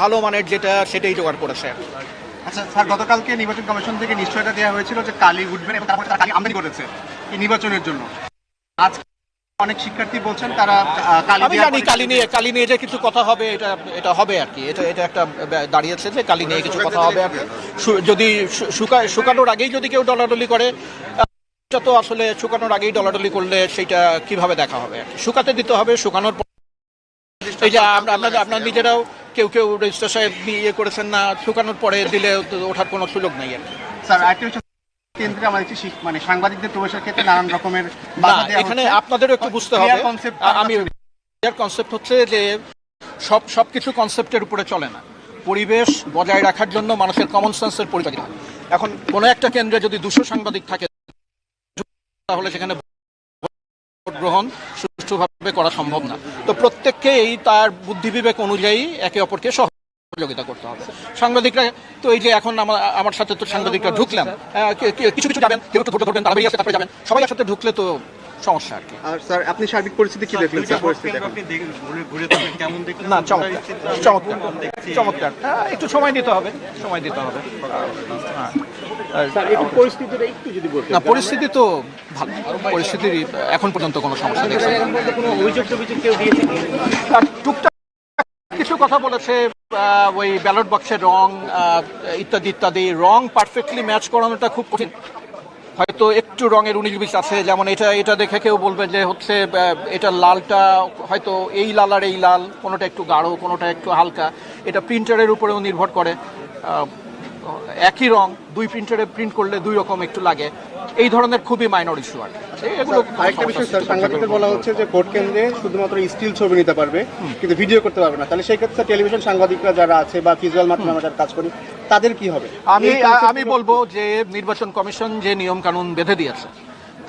ভালো মানের যেটা সেটাই জোগাড় করেছে। আচ্ছা স্যার গতকালকে নির্বাচন কমিশন থেকে নিশ্চয়তা দেওয়া হয়েছিল যে কালি উঠবেন এবং তারপরে তারা কালি আমদানি করেছে এই নির্বাচনের জন্য। আজ অনেক শিক্ষার্থী বলছেন তারা আহ, কালি আমি জানি কালি নিয়ে কালি নিয়ে যে কিছু কথা হবে এটা এটা হবে আর কি। এটা এটা একটা দাঁড়িয়েছে যে কালি নিয়ে কিছু কথা হবে আর যদি শুকানোর আগেই যদি কেউ ডলাডলি করে এটা তো আসলে শুকানোর আগেই ডলাডলি করলে সেটা কীভাবে দেখা হবে শুকাতে দিতে হবে শুকানোর পর এই যে আমরা নিজেরাও কেউ কেউ রেজিস্টার সাহেব ইয়ে করেছেন না শুকানোর পরে দিলে ওঠার কোনো সুযোগ নেই আর স্যার আরেকটা হচ্ছে কেন্দ্রে আমাদের মানে সাংবাদিকদের প্রবেশের ক্ষেত্রে নানান রকমের এখানে আপনাদেরও একটু বুঝতে হবে। আমি কনসেপ্ট হচ্ছে যে সব সব কিছু কনসেপ্টের উপরে চলে না। পরিবেশ বজায় রাখার জন্য মানুষের কমন সেন্সের পরিচয় এখন কোনো একটা কেন্দ্রে যদি দুশো সাংবাদিক থাকে তাহলে সেখানে ভোট গ্রহণ সুষ্ঠুভাবে করা সম্ভব না। তো প্রত্যেককে এই তার বুদ্ধি বিবেক অনুযায়ী একে অপরকে সহযোগিতা করতে হবে। সাংবাদিকরা, তো এই যে এখন আমার আমার সাথে তো সাংবাদিকরা ঢুকলাম কিছু কিছু যাবেন, কেউ একটু ধরবেন, তারা তারপরে যাবেন। সবাই একসাথে ঢুকলে তো সমস্যা আর কি। আর স্যার আপনি সার্বিক পরিস্থিতি কি দেখলেন? স্যার পরিস্থিতি এখন? না চমৎকার চমৎকার চমৎকার। হ্যাঁ, একটু সময় দিতে হবে সময় দিতে হবে। হ্যাঁ। না পরিস্থিতি তো ভালো। পরিস্থিতির এখন পর্যন্ত কোনো সমস্যা নেই। টুকটাক কিছু কথা বলেছে ওই ব্যালট বক্সের রং ইত্যাদি ইত্যাদি। রং পারফেক্টলি ম্যাচ করানোটা খুব কঠিন। হয়তো একটু রঙের উনিশ বিশ আছে, যেমন এটা এটা দেখে কেউ বলবে যে হচ্ছে এটা লালটা, হয়তো এই লাল আর এই লাল, কোনোটা একটু গাঢ়, কোনোটা একটু হালকা। এটা প্রিন্টারের উপরেও নির্ভর করে। একই রং, দুই প্রিন্টারে প্রিন্ট করলে দুই রকম একটু লাগে। এই ধরনের খুবই মাইনর ইস্যু আর কি। এগুলো আরেকটা বিষয় স্যার সাংবাদিকদের বলা হচ্ছে যে ভোট কেন্দ্রে শুধুমাত্র স্টিল ছবি নিতে পারবে কিন্তু ভিডিও করতে পারবে না। তাহলে সেই ক্ষেত্রে টেলিভিশন সাংবাদিকরা যারা আছে বা ভিজুয়াল মাধ্যমে আমরা যারা কাজ করি তাদের কি হবে? আমি আমি বলব যে নির্বাচন কমিশন যে নিয়ম কানুন বেঁধে দিয়েছে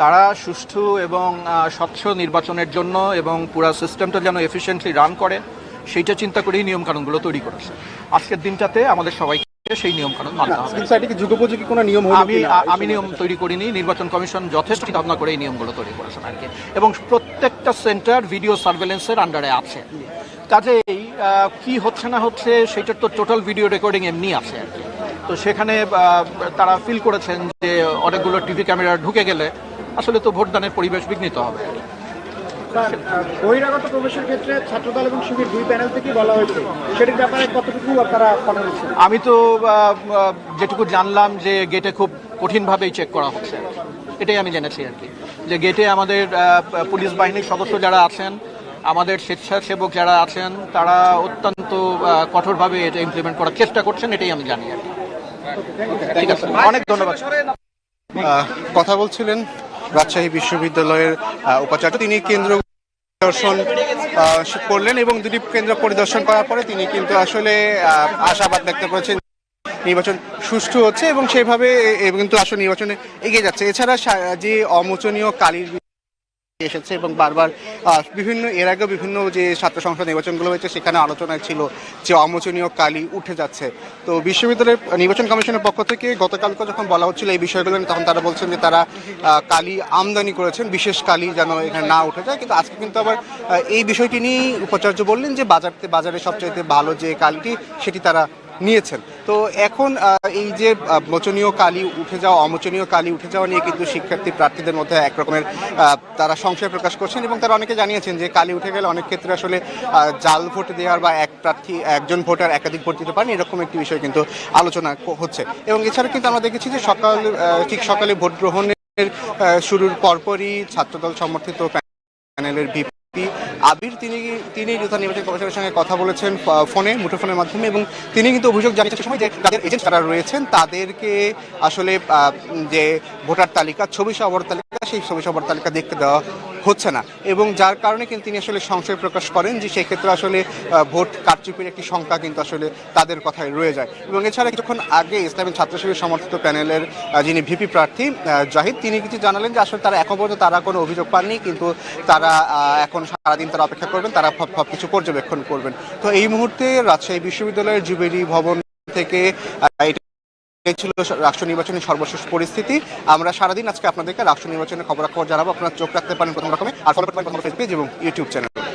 তারা সুষ্ঠু এবং স্বচ্ছ নির্বাচনের জন্য এবং পুরো সিস্টেমটা যেন এফিসিয়েন্টলি রান করে সেইটা চিন্তা করেই নিয়ম কানুনগুলো তৈরি করেছে। আজকের দিনটাতে আমাদের সবাইকে সেই নিয়ম কানুন মানতে হবে। স্কিল যুগোপযোগী কোনো নিয়ম আমি আমি নিয়ম তৈরি করিনি নির্বাচন কমিশন যথেষ্ট ভাবনা করে এই নিয়মগুলো তৈরি করেছেন আর কি এবং প্রত্যেকটা সেন্টার ভিডিও সার্ভেলেন্সের আন্ডারে আছে। কাজেই কি হচ্ছে না হচ্ছে সেটার তো টোটাল ভিডিও রেকর্ডিং এমনি আছে আর কি। তো সেখানে তারা ফিল করেছেন যে অনেকগুলো টিভি ক্যামেরা ঢুকে গেলে আসলে তো ভোটদানের পরিবেশ বিঘ্নিত হবে। আর কি। বহিরাগত প্রবেশের ক্ষেত্রে ছাত্রদল এবং শিবির দুই প্যানেল থেকেই বলা হয়েছে। সেটির ব্যাপারে কতটুকু আপনারা আমি তো যেটুকু জানলাম যে গেটে খুব কঠিনভাবেই চেক করা হচ্ছে। এটাই আমি জেনেছি আর কি। যে গেটে আমাদের পুলিশ বাহিনীর সদস্য যারা আছেন আমাদের স্বেচ্ছাসেবক যারা আছেন তারা অত্যন্ত কঠোরভাবে এটা ইমপ্লিমেন্ট করার চেষ্টা করছেন এটাই আমি জানি আর কি। ঠিক আছে অনেক ধন্যবাদ। কথা বলছিলেন রাজশাহী বিশ্ববিদ্যালয়ের উপাচার্য। তিনি কেন্দ্র দর্শন করলেন এবং দুটি কেন্দ্র পরিদর্শন করার পরে তিনি কিন্তু আসলে আশাবাদ ব্যক্ত করেছেন নির্বাচন সুষ্ঠু হচ্ছে এবং এ কিন্তু আসলে নির্বাচনে এগিয়ে যাচ্ছে। এছাড়া যে অমোচনীয় কালির এসেছে এবং বারবার বিভিন্ন, এর আগেও বিভিন্ন যে ছাত্র সংসদ নির্বাচনগুলো হয়েছে, সেখানে আলোচনায় ছিল যে অমোচনীয় কালি উঠে যাচ্ছে। তো বিশ্ববিদ্যালয়ের নির্বাচন কমিশনের পক্ষ থেকে গতকালকে যখন বলা হচ্ছিল এই বিষয়গুলো তখন তারা বলছেন যে তারা কালি আমদানি করেছেন, বিশেষ কালি যেন এখানে না উঠে যায়। কিন্তু আজকে কিন্তু আবার এই বিষয়টি নিয়ে উপাচার্য বললেন যে বাজারতে, বাজারে সবচাইতে ভালো যে কালিটি, সেটি তারা নিয়েছেন। তো এখন এই যে মোচনীয় কালি উঠে যাওয়া, অমোচনীয় কালি উঠে যাওয়া নিয়ে কিন্তু শিক্ষার্থী প্রার্থীদের মধ্যে এক রকমের তারা সংশয় প্রকাশ করছেন এবং তারা অনেকে জানিয়েছেন যে কালি উঠে গেলে অনেক ক্ষেত্রে আসলে জাল ভোট দেওয়ার বা এক প্রার্থী, একজন ভোটার একাধিক ভোট দিতে পারেন, এরকম একটি বিষয় কিন্তু আলোচনা হচ্ছে। এবং এছাড়া কিন্তু আমরা দেখেছি যে সকাল ঠিক সকালে ভোট গ্রহণের শুরুর পরপরই ছাত্রদল সমর্থিত প্যানেলের ভিপি আবির, তিনি তিনি যথা নির্বাচন কমিশনের সঙ্গে কথা বলেছেন ফোনে, মুঠোফোনের মাধ্যমে, এবং তিনি কিন্তু অভিযোগ জানিয়েছেন সময় যে তাদের এজেন্ট যারা রয়েছেন, তাদেরকে আসলে যে ভোটার তালিকা, ছবি ভোটার তালিকা, সেই ছবি ভোটার তালিকা দেখতে দেওয়া হচ্ছে না। এবং যার কারণে কিন্তু তিনি আসলে সংশয় প্রকাশ করেন যে সেক্ষেত্রে আসলে ভোট কারচুপির একটি সংখ্যা কিন্তু আসলে তাদের কথায় রয়ে যায়। এবং এছাড়া কিছুক্ষণ আগে ইসলামী ছাত্র শিবির সমর্থিত প্যানেলের যিনি ভিপি প্রার্থী জাহিদ, তিনি কিছু জানালেন যে আসলে তারা এখন পর্যন্ত তারা কোনো অভিযোগ পাননি, কিন্তু তারা এখন সারাদিন তারা অপেক্ষা করবেন, তারা সব কিছু পর্যবেক্ষণ করবেন। তো এই মুহূর্তে রাজশাহী বিশ্ববিদ্যালয়ের জুবেরি ভবন থেকে ছিল রাষ্ট্র নির্বাচনের সর্বশেষ পরিস্থিতি। আমরা সারাদিন আজকে আপনাদেরকে রাষ্ট্র নির্বাচনের খবরাখবর জানাব। আপনার চোখ রাখতে পারেন প্রথম রকমে, আর ফলো করতে পারেন পেজ এবং ইউটিউব চ্যানেল